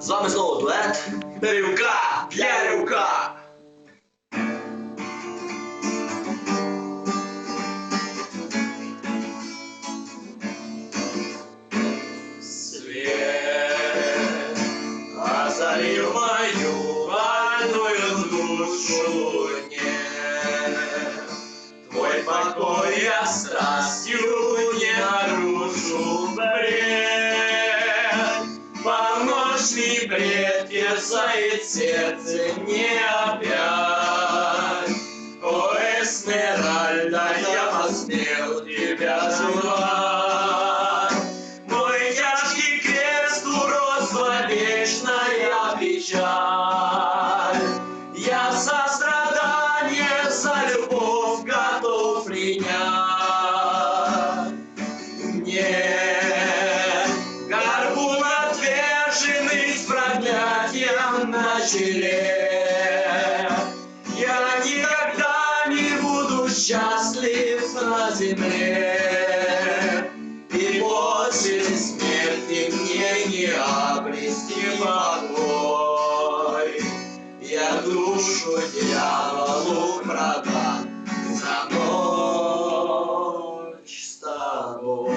З вами знову дует Рюка для Рюка. Свет озарил мою больную душу нет. Твой покой я страстью Помощный бред терзает сердце не опять. О, Эсмеральда, я посмел тебя желать. Мой тяжкий крест уродства вечная печаль. Я сострадание за любовь готов принять. там на челе. Я никогда не буду счастлив на земле. И после смерти мне не обрести покой. Я душу дьяволу продам за ночь с тобой.